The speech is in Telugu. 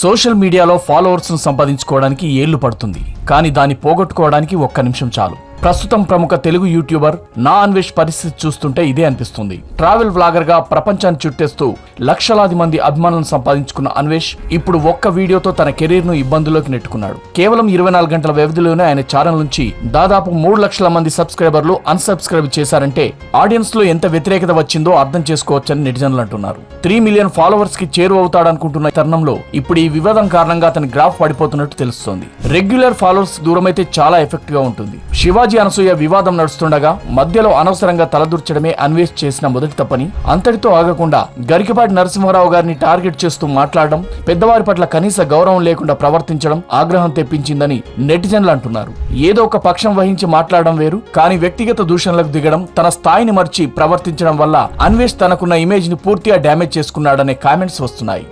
సోషల్ మీడియాలో ఫాలోవర్స్ను సంపాదించుకోవడానికి ఏళ్ళు పడుతుంది. కానీ దాన్ని పోగొట్టుకోవడానికి ఒక్క నిమిషం చాలు. ప్రస్తుతం ప్రముఖ తెలుగు యూట్యూబర్ నా అన్వేష్ పరిస్థితి చూస్తుంటే ఇదే అనిపిస్తుంది. ట్రావెల్ వ్లాగర్గా ప్రపంచాన్ని చుట్టేస్తూ లక్షలాది మంది అభిమానులను సంపాదించుకున్న అన్వేష్ ఇప్పుడు ఒక్క వీడియోతో తన కెరీర్ను ఇబ్బందుల్లోకి నెట్టుకున్నాడు. కేవలం ఇరవై నాలుగు గంటల వ్యవధిలోనే ఆయన ఛానల్ నుంచి దాదాపు మూడు లక్షల మంది సబ్స్క్రైబర్లు అన్సబ్స్క్రైబ్ చేశారంటే ఆడియన్స్లో ఎంత వ్యతిరేకత వచ్చిందో అర్థం చేసుకోవచ్చని నెటిజన్లు అంటున్నారు. త్రీ మిలియన్ ఫాలోవర్స్కి చేరువవుతాడనుకుంటున్న తరుణంలో ఇప్పుడు ఈ వివాదం కారణంగా అతని గ్రాఫ్ పడిపోతున్నట్టు తెలుస్తోంది. రెగ్యులర్ ఫాలోవర్స్ దూరమైతే చాలా ఎఫెక్ట్గా ఉంటుంది. శివాజీ అనసూయ వివాదం నడుస్తుండగా మధ్యలో అనవసరంగా తలదూర్చడమే అన్వేష్ చేసిన మొదటి తప్పని. అంతటితో ఆగకుండా గరికపాటి నరసింహారావు గారిని టార్గెట్ చేస్తూ మాట్లాడడం పెద్దవారి పట్ల కనీస గౌరవం లేకుండా ప్రవర్తించడం ఆగ్రహం తెప్పించిందని నెటిజన్లు అంటున్నారు. ఏదో ఒక పక్షం వహించి మాట్లాడడం వేరు కానీ వ్యక్తిగత దూషణలకు దిగడం తన స్థాయిని మర్చి ప్రవర్తించడం వల్ల అన్వేష్ తనకున్న ఇమేజ్ని పూర్తిగా డ్యామేజ్ చేసుకున్నాడనే కామెంట్స్ వస్తున్నాయి.